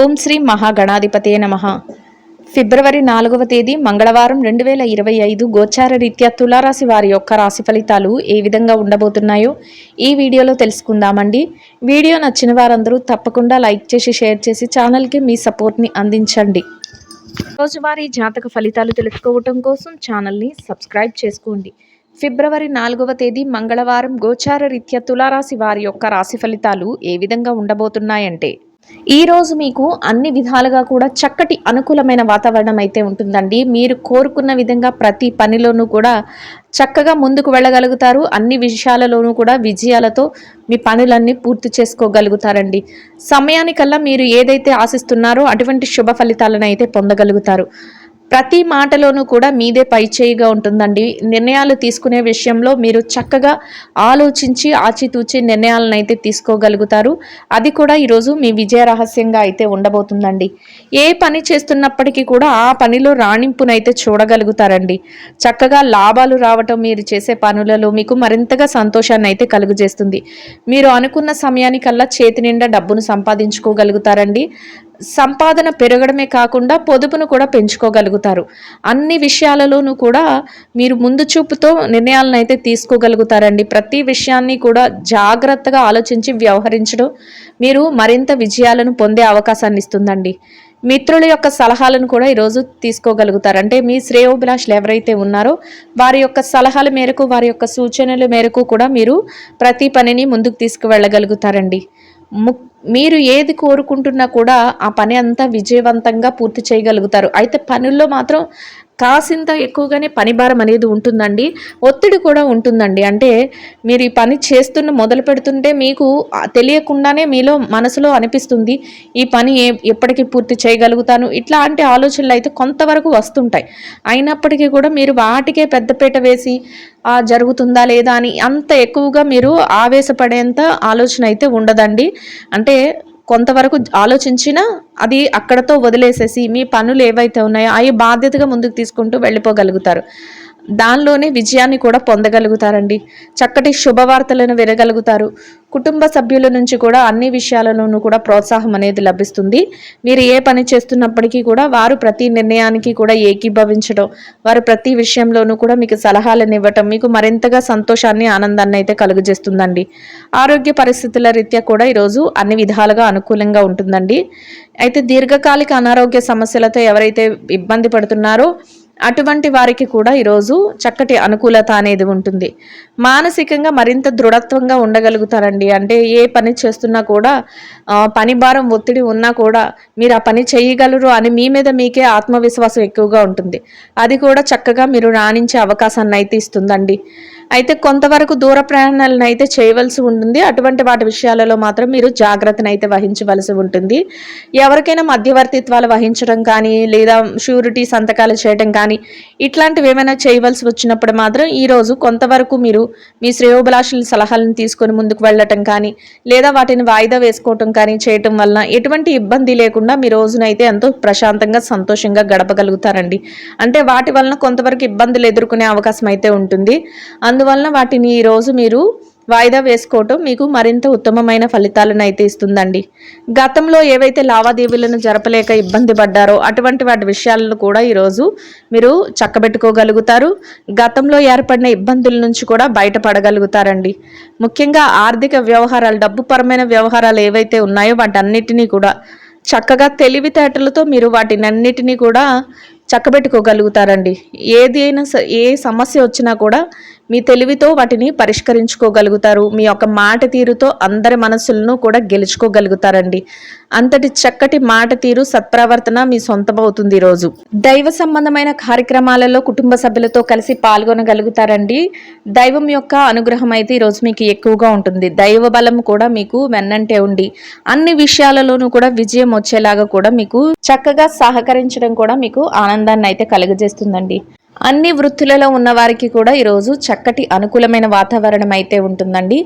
ఓం శ్రీ మహాగణాధిపతే నమ. ఫిబ్రవరి నాలుగవ తేదీ మంగళవారం రెండు వేల ఇరవై ఐదు గోచార రీత్యా తులారాశి వారి యొక్క రాశి ఫలితాలు ఏ విధంగా ఉండబోతున్నాయో ఈ వీడియోలో తెలుసుకుందామండి. వీడియో నచ్చిన వారందరూ తప్పకుండా లైక్ చేసి షేర్ చేసి ఛానల్కి మీ సపోర్ట్ని అందించండి. రోజువారీ జాతక ఫలితాలు తెలుసుకోవటం కోసం ఛానల్ని సబ్స్క్రైబ్ చేసుకోండి. ఫిబ్రవరి నాలుగవ తేదీ మంగళవారం గోచార రీత్యా తులారాశి వారి యొక్క రాశి ఫలితాలు ఏ విధంగా ఉండబోతున్నాయంటే ఈరోజు మీకు అన్ని విధాలుగా కూడా చక్కటి అనుకూలమైన వాతావరణం అయితే ఉంటుందండి. మీరు కోరుకున్న విధంగా ప్రతి పనిలోనూ కూడా చక్కగా ముందుకు వెళ్ళగలుగుతారు. అన్ని విషయాలలోనూ కూడా విజయాలతో మీ పనులన్నీ పూర్తి చేసుకోగలుగుతారండి. సమయానికల్లా మీరు ఏదైతే ఆశిస్తున్నారో అటువంటి శుభ ఫలితాలను అయితే పొందగలుగుతారు. ప్రతి మాటలోనూ కూడా మీదే పైచేయిగా ఉంటుందండి. నిర్ణయాలు తీసుకునే విషయంలో మీరు చక్కగా ఆలోచించి ఆచితూచి నిర్ణయాలను అయితే తీసుకోగలుగుతారు. అది కూడా ఈరోజు మీ విజయ రహస్యంగా అయితే ఉండబోతుందండి. ఏ పని చేస్తున్నప్పటికీ కూడా ఆ పనిలో రాణింపునైతే చూడగలుగుతారండి. చక్కగా లాభాలు రావటం మీరు చేసే పనులలో మీకు మరింతగా సంతోషాన్ని అయితే కలుగజేస్తుంది. మీరు అనుకున్న సమయానికల్లా చేతి నిండా డబ్బును సంపాదించుకోగలుగుతారండి. సంపాదన పెరగడమే కాకుండా పొదుపును కూడా పెంచుకోగలుగుతారు. అన్ని విషయాలలోనూ కూడా మీరు ముందు చూపుతో నిర్ణయాలను అయితే తీసుకోగలుగుతారండి. ప్రతి విషయాన్ని కూడా జాగ్రత్తగా ఆలోచించి వ్యవహరించడం మీరు మరింత విజయాలను పొందే అవకాశాన్ని ఇస్తుందండి. మిత్రుల యొక్క సలహాలను కూడా ఈరోజు తీసుకోగలుగుతారు. అంటే మీ శ్రేయోభిలాషులు ఎవరైతే ఉన్నారో వారి యొక్క సలహాల మేరకు వారి యొక్క సూచనల మేరకు కూడా మీరు ప్రతి పనిని ముందుకు తీసుకువెళ్ళగలుగుతారండి. మీరు ఏది కోరుకుంటున్నా కూడా ఆ పని అంతా విజయవంతంగా పూర్తి చేయగలుగుతారు. అయితే పనుల్లో మాత్రం కాసింత ఎక్కువగానే పని భారం అనేది ఉంటుందండి. ఒత్తిడి కూడా ఉంటుందండి. అంటే మీరు ఈ పని చేస్తున్న మొదలు పెడుతుంటే మీకు తెలియకుండానే మీలో మనసులో అనిపిస్తుంది ఈ పని ఏ ఎప్పటికీ పూర్తి చేయగలుగుతాను. ఇట్లాంటి ఆలోచనలు అయితే కొంతవరకు వస్తుంటాయి. అయినప్పటికీ కూడా మీరు వాటికే పెద్దపీట వేసి జరుగుతుందా లేదా అని అంత ఎక్కువగా మీరు ఆవేశపడేంత ఆలోచన అయితే ఉండదండి. అంటే కొంతవరకు ఆలోచించినా అది అక్కడతో వదిలేసేసి మీ పనులు ఏవైతే ఉన్నాయో అవి బాధ్యతగా ముందుకు తీసుకుంటూ వెళ్ళిపోగలుగుతారు. దానిలోనే విజయాన్ని కూడా పొందగలుగుతారండి. చక్కటి శుభవార్తలను వినగలుగుతారు. కుటుంబ సభ్యుల నుంచి కూడా అన్ని విషయాలలోనూ కూడా ప్రోత్సాహం అనేది లభిస్తుంది. మీరు ఏ పని చేస్తున్నప్పటికీ కూడా వారు ప్రతి నిర్ణయానికి కూడా ఏకీభవించడం వారు ప్రతి విషయంలోనూ కూడా మీకు సలహాలను ఇవ్వటం మీకు మరింతగా సంతోషాన్ని ఆనందాన్ని అయితే కలుగజేస్తుందండి. ఆరోగ్య పరిస్థితుల రీత్యా కూడా ఈరోజు అన్ని విధాలుగా అనుకూలంగా ఉంటుందండి. అయితే దీర్ఘకాలిక అనారోగ్య సమస్యలతో ఎవరైతే ఇబ్బంది పడుతున్నారో అటువంటి వారికి కూడా ఈరోజు చక్కటి అనుకూలత అనేది ఉంటుంది. మానసికంగా మరింత దృఢత్వంగా ఉండగలుగుతారండి. అంటే ఏ పని చేస్తున్నా కూడా పని భారం ఒత్తిడి ఉన్నా కూడా మీరు ఆ పని చేయగలరు అని మీ మీద మీకే ఆత్మవిశ్వాసం ఎక్కువగా ఉంటుంది. అది కూడా చక్కగా మీరు రాణించే అవకాశాన్ని అయితే ఇస్తుందండి. అయితే కొంతవరకు దూర ప్రయాణాలను అయితే చేయవలసి ఉంటుంది. అటువంటి వాటి విషయాలలో మాత్రం మీరు జాగ్రత్తను అయితే వహించవలసి ఉంటుంది. ఎవరికైనా మధ్యవర్తిత్వాలు వహించడం కానీ లేదా షూరిటీ సంతకాలు చేయడం కానీ ఇట్లాంటివి ఏమైనా చేయవలసి వచ్చినప్పుడు మాత్రం ఈరోజు కొంతవరకు మీరు మీ శ్రేయోభిలాషుల సలహాలను తీసుకొని ముందుకు వెళ్ళటం కానీ లేదా వాటిని వాయిదా వేసుకోవటం కానీ చేయటం వలన ఎటువంటి ఇబ్బంది లేకుండా మీ రోజునైతే ఎంతో ప్రశాంతంగా సంతోషంగా గడపగలుగుతారండి. అంటే వాటి వలన కొంతవరకు ఇబ్బందులు ఎదుర్కొనే అవకాశం అయితే ఉంటుంది. అందువలన వాటిని ఈరోజు మీరు వాయిదా వేసుకోవటం మీకు మరింత ఉత్తమమైన ఫలితాలను అయితే ఇస్తుందండి. గతంలో ఏవైతే లావాదేవీలను జరపలేక ఇబ్బంది పడ్డారో అటువంటి వాటి విషయాలను కూడా ఈరోజు మీరు చక్కబెట్టుకోగలుగుతారు. గతంలో ఏర్పడిన ఇబ్బందుల నుంచి కూడా బయటపడగలుగుతారండి. ముఖ్యంగా ఆర్థిక వ్యవహారాలు డబ్బు పరమైన వ్యవహారాలు ఏవైతే ఉన్నాయో వాటన్నిటినీ కూడా చక్కగా తెలివితేటలతో మీరు వాటినన్నిటినీ కూడా చక్కబెట్టుకోగలుగుతారండి. ఏది అయినా స- ఏ సమస్య వచ్చినా కూడా మీ తెలివితో వాటిని పరిష్కరించుకోగలుగుతారు. మీ యొక్క మాట తీరుతో అందరి మనసులను కూడా గెలుచుకోగలుగుతారండి. అంతటి చక్కటి మాట తీరు సత్ప్రవర్తన మీ సొంతమవుతుంది ఈరోజు. దైవ సంబంధమైన కార్యక్రమాలలో కుటుంబ సభ్యులతో కలిసి పాల్గొనగలుగుతారండి. దైవం యొక్క అనుగ్రహం అయితే ఈరోజు మీకు ఎక్కువగా ఉంటుంది. దైవ బలం కూడా మీకు వెన్నంటే ఉండి అన్ని విషయాలలోనూ కూడా విజయం వచ్చేలాగా కూడా మీకు చక్కగా సహకరించడం కూడా మీకు ఆనందాన్ని అయితే కలుగజేస్తుందండి. అన్ని వృత్తులలో ఉన్నవారికి కూడా ఈరోజు చక్కటి అనుకూలమైన వాతావరణం అయితే ఉంటుందండి.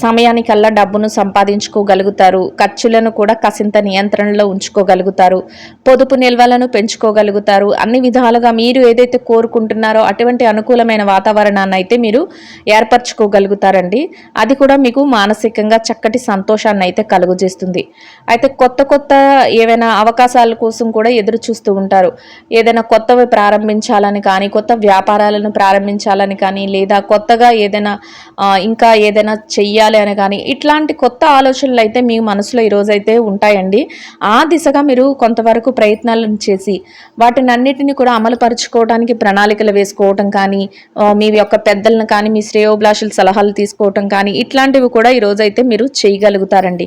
సమయానికల్లా డబ్బును సంపాదించుకోగలుగుతారు. ఖర్చులను కూడా కసింత నియంత్రణలో ఉంచుకోగలుగుతారు. పొదుపు నిల్వలను పెంచుకోగలుగుతారు. అన్ని విధాలుగా మీరు ఏదైతే కోరుకుంటున్నారో అటువంటి అనుకూలమైన వాతావరణాన్ని అయితే మీరు ఏర్పరచుకోగలుగుతారండి. అది కూడా మీకు మానసికంగా చక్కటి సంతోషాన్ని అయితే కలుగజేస్తుంది. అయితే కొత్త కొత్త ఏవైనా అవకాశాల కోసం కూడా ఎదురు చూస్తూ ఉంటారు. ఏదైనా కొత్తవి ప్రారంభించాలని కానీ కొత్త వ్యాపారాలను ప్రారంభించాలని కానీ లేదా కొత్తగా ఏదైనా ఇంకా ఏదైనా చెయ్యాలి అని కానీ ఇట్లాంటి కొత్త ఆలోచనలు అయితే మీ మనసులో ఈరోజు అయితే ఉంటాయండి. ఆ దిశగా మీరు కొంతవరకు ప్రయత్నాలను చేసి వాటిని అన్నిటిని కూడా అమలుపరుచుకోవడానికి ప్రణాళికలు వేసుకోవటం కానీ మీ యొక్క పెద్దలను కానీ మీ శ్రేయోభిలాషుల సలహాలు తీసుకోవటం కానీ ఇట్లాంటివి కూడా ఈరోజు అయితే మీరు చేయగలుగుతారండి.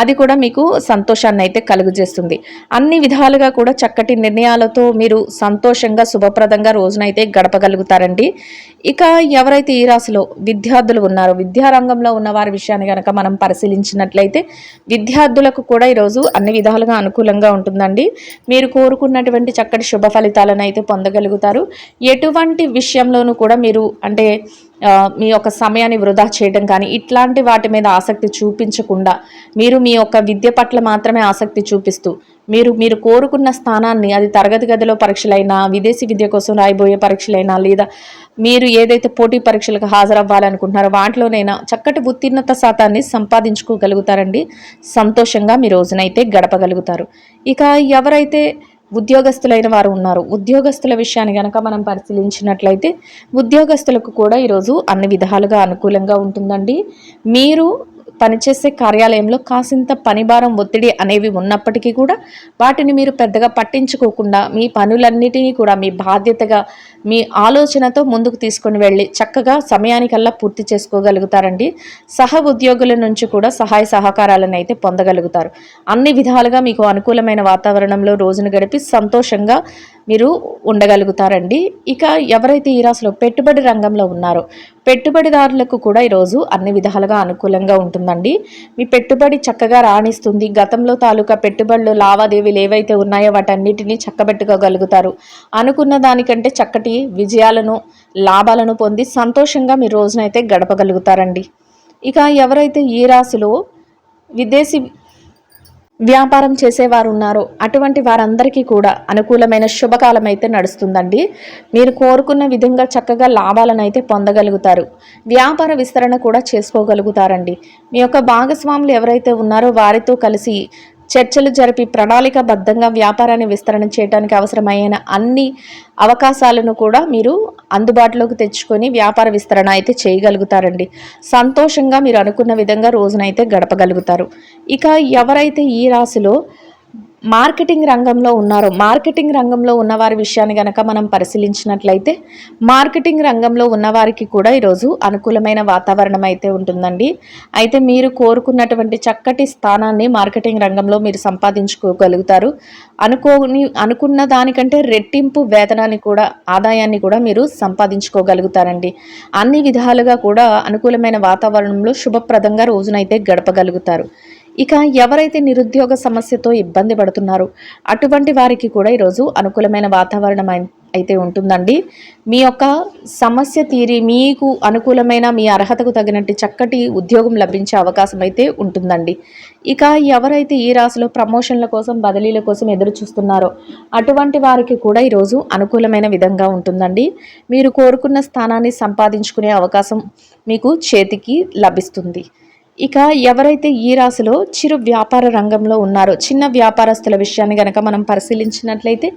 అది కూడా మీకు సంతోషాన్ని అయితే కలుగజేస్తుంది. అన్ని విధాలుగా కూడా చక్కటి నిర్ణయాలతో మీరు సంతోషంగా శుభప్రదంగా అయితే గడపగలుగుతారండి. ఇక ఎవరైతే ఈ రాశిలో విద్యార్థులు ఉన్నారో విద్యారంగంలో ఉన్న వారి విషయాన్ని కనుక మనం పరిశీలించినట్లయితే విద్యార్థులకు కూడా ఈరోజు అన్ని విధాలుగా అనుకూలంగా ఉంటుందండి. మీరు కోరుకున్నటువంటి చక్కటి శుభ ఫలితాలను అయితే పొందగలుగుతారు. ఎటువంటి విషయంలోనూ కూడా మీరు అంటే మీ యొక్క సమయాన్ని వృధా చేయడం కానీ ఇట్లాంటి వాటి మీద ఆసక్తి చూపించకుండా మీరు మీ యొక్క విద్య పట్ల మాత్రమే ఆసక్తి చూపిస్తూ మీరు మీరు కోరుకున్న స్థానాన్ని అది తరగతి గదిలో పరీక్షలైనా విదేశీ విద్య కోసం రాయబోయే పరీక్షలైనా లేదా మీరు ఏదైతే పోటీ పరీక్షలకు హాజరవ్వాలనుకుంటున్నారో వాటిలోనైనా చక్కటి ఉత్తీర్ణత శాతాన్ని సంపాదించుకోగలుగుతారండి. సంతోషంగా మీ రోజునైతే గడపగలుగుతారు. ఇక ఎవరైతే ఉద్యోగస్తులైన వారు ఉన్నారు ఉద్యోగస్తుల విషయాన్ని కనుక మనం పరిశీలించినట్లయితే ఉద్యోగస్తులకు కూడా ఈరోజు అన్ని విధాలుగా అనుకూలంగా ఉంటుందండి. మీరు పనిచేసే కార్యాలయంలో కాసింత పనిభారం ఒత్తిడి అనేవి ఉన్నప్పటికీ కూడా వాటిని మీరు పెద్దగా పట్టించుకోకుండా మీ పనులన్నిటినీ కూడా మీ బాధ్యతగా మీ ఆలోచనతో ముందుకు తీసుకొని వెళ్ళి చక్కగా సమయానికల్లా పూర్తి చేసుకోగలుగుతారండి. సహ ఉద్యోగుల నుంచి కూడా సహాయ సహకారాలను అయితే పొందగలుగుతారు. అన్ని విధాలుగా మీకు అనుకూలమైన వాతావరణంలో రోజును గడిపి సంతోషంగా మీరు ఉండగలుగుతారండి. ఇక ఎవరైతే ఈ రాశిలో పెట్టుబడి రంగంలో ఉన్నారో పెట్టుబడిదారులకు కూడా ఈరోజు అన్ని విధాలుగా అనుకూలంగా ఉంటుందండి. మీ పెట్టుబడి చక్కగా రాణిస్తుంది. గతంలో తాలూకా పెట్టుబడులు లావాదేవీలు ఏవైతే ఉన్నాయో వాటన్నిటిని చక్కబెట్టుకోగలుగుతారు. అనుకున్న దానికంటే చక్కటి విజయాలను లాభాలను పొంది సంతోషంగా మీ రోజునైతే గడపగలుగుతారండి. ఇక ఎవరైతే ఈ రాశిలో విదేశీ వ్యాపారం చేసేవారు ఉన్నారో అటువంటి వారందరికీ కూడా అనుకూలమైన శుభకాలం అయితే నడుస్తుందండి. మీరు కోరుకున్న విధంగా చక్కగా లాభాలను అయితే పొందగలుగుతారు. వ్యాపార విస్తరణ కూడా చేసుకోగలుగుతారండి. మీ యొక్క భాగస్వాములు ఎవరైతే ఉన్నారో వారితో కలిసి చర్చలు జరిపి ప్రణాళికబద్ధంగా వ్యాపారాన్ని విస్తరణ చేయడానికి అవసరమైన అన్ని అవకాశాలను కూడా మీరు అందుబాటులోకి తెచ్చుకొని వ్యాపార విస్తరణ అయితే చేయగలుగుతారండి. సంతోషంగా మీరు అనుకున్న విధంగా రోజునైతే గడపగలుగుతారు. ఇక ఎవరైతే ఈ రాశిలో మార్కెటింగ్ రంగంలో ఉన్నారో. మార్కెటింగ్ రంగంలో ఉన్నవారి విషయాన్ని గనక మనం పరిశీలించినట్లయితే మార్కెటింగ్ రంగంలో ఉన్నవారికి కూడా ఈరోజు అనుకూలమైన వాతావరణం అయితే ఉంటుందండి. అయితే మీరు కోరుకున్నటువంటి చక్కటి స్థానాన్ని మార్కెటింగ్ రంగంలో మీరు సంపాదించుకోగలుగుతారు. అనుకోని అనుకున్న దానికంటే రెట్టింపు వేతనాన్ని కూడా ఆదాయాన్ని కూడా మీరు సంపాదించుకోగలుగుతారండి. అన్ని విధాలుగా కూడా అనుకూలమైన వాతావరణంలో శుభప్రదంగా రోజునైతే గడపగలుగుతారు. ఇక ఎవరైతే నిరుద్యోగ సమస్యతో ఇబ్బంది పడుతున్నారో అటువంటి వారికి కూడా ఈరోజు అనుకూలమైన వాతావరణం అయితే ఉంటుందండి. మీ యొక్క సమస్య తీరి మీకు అనుకూలమైన మీ అర్హతకు తగినట్టు చక్కటి ఉద్యోగం లభించే అవకాశం అయితే ఉంటుందండి. ఇక ఎవరైతే ఈ రాశిలో ప్రమోషన్ల కోసం బదిలీల కోసం ఎదురు చూస్తున్నారో అటువంటి వారికి కూడా ఈరోజు అనుకూలమైన విధంగా ఉంటుందండి. మీరు కోరుకున్న స్థానాన్ని సంపాదించుకునే అవకాశం మీకు చేతికి లభిస్తుంది. ఇక ఎవరైతే ఈ రాశిలో చిరు వ్యాపార రంగంలో ఉన్నారో చిన్న వ్యాపారస్తుల విషయాన్ని గనక మనం పరిశీలించినట్లయితే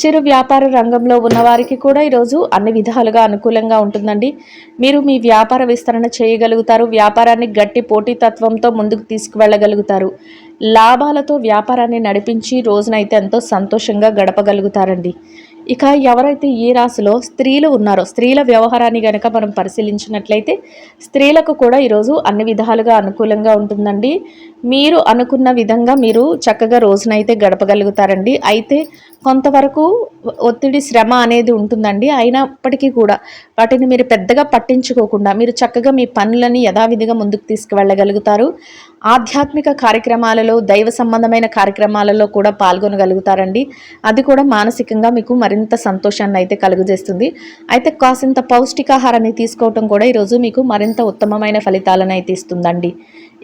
చిరు వ్యాపార రంగంలో ఉన్నవారికి కూడా ఈరోజు అన్ని విధాలుగా అనుకూలంగా ఉంటుందండి. మీరు మీ వ్యాపార విస్తరణ చేయగలుగుతారు వ్యాపారాన్ని గట్టి పోటీతత్వంతో ముందుకు తీసుకువెళ్ళగలుగుతారు. లాభాలతో వ్యాపారాన్ని నడిపించి రోజునైతే ఎంతో సంతోషంగా గడపగలుగుతారండి. ఇక ఎవరైతే ఈ రాశిలో స్త్రీలు ఉన్నారో స్త్రీల వ్యవహారాన్ని గనక మనం పరిశీలించినట్లయితే స్త్రీలకు కూడా ఈరోజు అన్ని విధాలుగా అనుకూలంగా ఉంటుందండి. మీరు అనుకున్న విధంగా మీరు చక్కగా రోజునైతే గడపగలుగుతారండి. అయితే కొంతవరకు ఒత్తిడి శ్రమ అనేది ఉంటుందండి. అయినప్పటికీ కూడా వాటిని మీరు పెద్దగా పట్టించుకోకుండా మీరు చక్కగా మీ పనులని యథావిధిగా ముందుకు తీసుకువెళ్ళగలుగుతారు. ఆధ్యాత్మిక కార్యక్రమాలలో దైవ సంబంధమైన కార్యక్రమాలలో కూడా పాల్గొనగలుగుతారండి. అది కూడా మానసికంగా మీకు మరింత సంతోషాన్ని అయితే కలుగజేస్తుంది. అయితే కాసింత పౌష్టికాహారాన్ని తీసుకోవటం కూడా ఈరోజు మీకు మరింత ఉత్తమమైన ఫలితాలను అయితే ఇస్తుందండి.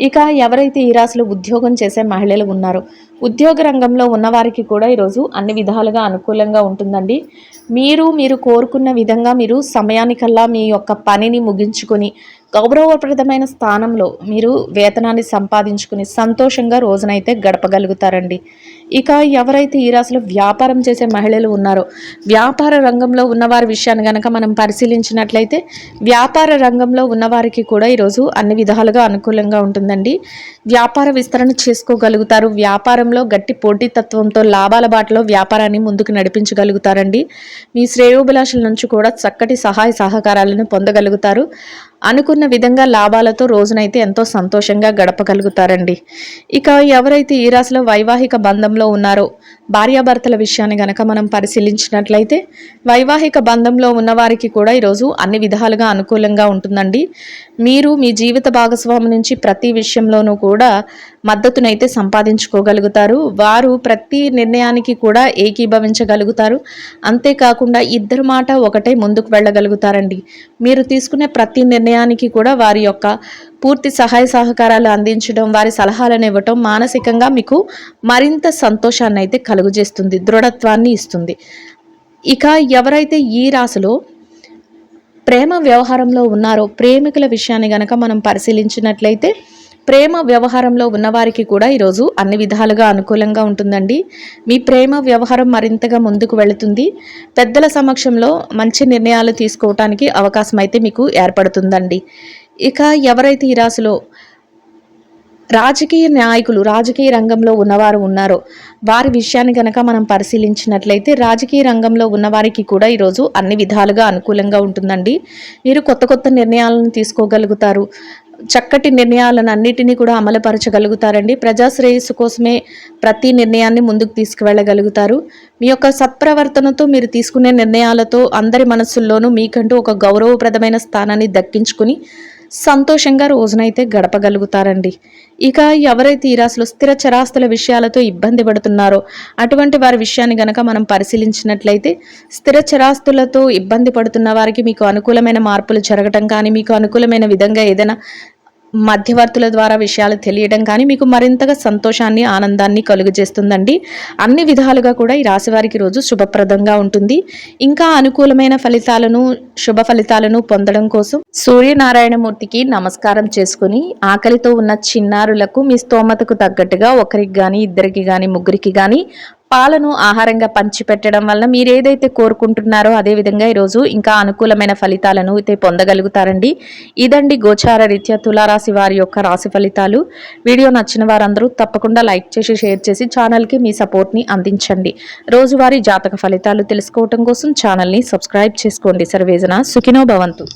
ఇక ఎవరైతే ఈ రాశిలో ఉద్యోగం చేసే మహిళలు ఉన్నారు. ఉద్యోగ రంగంలో ఉన్నవారికి కూడా ఈరోజు అన్ని విధాలుగా అనుకూలంగా ఉంటుందండి. మీరు మీరు కోరుకున్న విధంగా మీరు సమయానికల్లా మీ యొక్క పనిని ముగించుకొని గౌరవప్రదమైన స్థానంలో మీరు వేతనాన్ని సంపాదించుకుని సంతోషంగా రోజునైతే గడపగలుగుతారండి. ఇక ఎవరైతే ఈ రాశిలో వ్యాపారం చేసే మహిళలు ఉన్నారో వ్యాపార రంగంలో ఉన్నవారి విషయాన్ని కనుక మనం పరిశీలించినట్లయితే వ్యాపార రంగంలో ఉన్నవారికి కూడా ఈరోజు అన్ని విధాలుగా అనుకూలంగా ఉంటుందండి. వ్యాపార విస్తరణ చేసుకోగలుగుతారు. వ్యాపారంలో గట్టి పోటీతత్వంతో లాభాల బాటలో వ్యాపారాన్ని ముందుకు నడిపించగలుగుతారండి. మీ శ్రేయోభిలాషుల నుంచి కూడా చక్కటి సహాయ సహకారాలను పొందగలుగుతారు. అనుకున్న విధంగా లాభాలతో రోజునైతే ఎంతో సంతోషంగా గడపగలుగుతారండి. ఇక ఎవరైతే ఈ రాశిలో వైవాహిక బంధంలో ఉన్నారో భార్యాభర్తల విషయాన్ని గనక మనం పరిశీలించినట్లయితే వైవాహిక బంధంలో ఉన్నవారికి కూడా ఈరోజు అన్ని విధాలుగా అనుకూలంగా ఉంటుందండి. మీరు మీ జీవిత భాగస్వామి నుంచి ప్రతి విషయంలోనూ కూడా మద్దతునైతే సంపాదించుకోగలుగుతారు. వారు ప్రతి నిర్ణయానికి కూడా ఏకీభవించగలుగుతారు. అంతేకాకుండా ఇద్దరు మాట ఒకటే ముందుకు వెళ్ళగలుగుతారండి. మీరు తీసుకునే ప్రతి నిర్ణయానికి కూడా వారి యొక్క పూర్తి సహాయ సహకారాలు అందించడం వారి సలహాలను ఇవ్వటం మానసికంగా మీకు మరింత సంతోషాన్ని అయితే కలుగజేస్తుంది దృఢత్వాన్ని ఇస్తుంది. ఇక ఎవరైతే ఈ రాశిలో ప్రేమ వ్యవహారంలో ఉన్నారో ప్రేమికుల విషయాన్ని గనక మనం పరిశీలించినట్లయితే ప్రేమ వ్యవహారంలో ఉన్నవారికి కూడా ఈరోజు అన్ని విధాలుగా అనుకూలంగా ఉంటుందండి. మీ ప్రేమ వ్యవహారం మరింతగా ముందుకు వెళుతుంది. పెద్దల సమక్షంలో మంచి నిర్ణయాలు తీసుకోవటానికి అవకాశం అయితే మీకు ఏర్పడుతుందండి. ఇక ఎవరైతే ఈ రాశిలో రాజకీయ నాయకులు రాజకీయ రంగంలో ఉన్నవారు ఉన్నారో వారి విషయాన్ని కనుక మనం పరిశీలించినట్లయితే రాజకీయ రంగంలో ఉన్నవారికి కూడా ఈరోజు అన్ని విధాలుగా అనుకూలంగా ఉంటుందండి. మీరు కొత్త కొత్త నిర్ణయాలను తీసుకోగలుగుతారు. చక్కటి నిర్ణయాలను అన్నిటినీ కూడా అమలుపరచగలుగుతారండి. ప్రజాశ్రేయస్సు కోసమే ప్రతి నిర్ణయాన్ని ముందుకు తీసుకువెళ్ళగలుగుతారు. మీ యొక్క సత్ప్రవర్తనతో మీరు తీసుకునే నిర్ణయాలతో అందరి మనస్సుల్లోనూ మీకంటూ ఒక గౌరవప్రదమైన స్థానాన్ని దక్కించుకుని సంతోషంగా రోజునైతే గడపగలుగుతారండి. ఇక ఎవరైతే ఈ రాశిలో స్థిర చరాస్తుల విషయాలతో ఇబ్బంది పడుతున్నారో అటువంటి వారి విషయాన్ని గనక మనం పరిశీలించినట్లయితే స్థిర చరాస్తులతో ఇబ్బంది పడుతున్న వారికి మీకు అనుకూలమైన మార్పులు జరగటం కానీ మీకు అనుకూలమైన విధంగా ఏదైనా మధ్యవర్తుల ద్వారా విషయాలు తెలియడం కానీ మీకు మరింతగా సంతోషాన్ని ఆనందాన్ని కలుగజేస్తుందండి. అన్ని విధాలుగా కూడా ఈ రాశివారికి రోజు శుభప్రదంగా ఉంటుంది. ఇంకా అనుకూలమైన ఫలితాలను శుభ ఫలితాలను పొందడం కోసం సూర్యనారాయణమూర్తికి నమస్కారం చేసుకుని ఆకలితో ఉన్న చిన్నారులకు మీ స్తోమతకు తగ్గట్టుగా ఒకరికి కానీ ఇద్దరికి కానీ ముగ్గురికి కానీ పాలను ఆహారంగా పంచిపెట్టడం వల్ల మీరు ఏదైతే కోరుకుంటున్నారో అదేవిధంగా ఈరోజు ఇంకా అనుకూలమైన ఫలితాలను అయితే పొందగలుగుతారండి. ఇదండి గోచార రీత్యా తులారాశి వారి యొక్క రాశి ఫలితాలు. వీడియో నచ్చిన వారందరూ తప్పకుండా లైక్ చేసి షేర్ చేసి ఛానల్కి మీ సపోర్ట్ని అందించండి. రోజువారీ జాతక ఫలితాలు తెలుసుకోవటం కోసం ఛానల్ని సబ్స్క్రైబ్ చేసుకోండి. సర్వేజన సుఖినో భవంతు.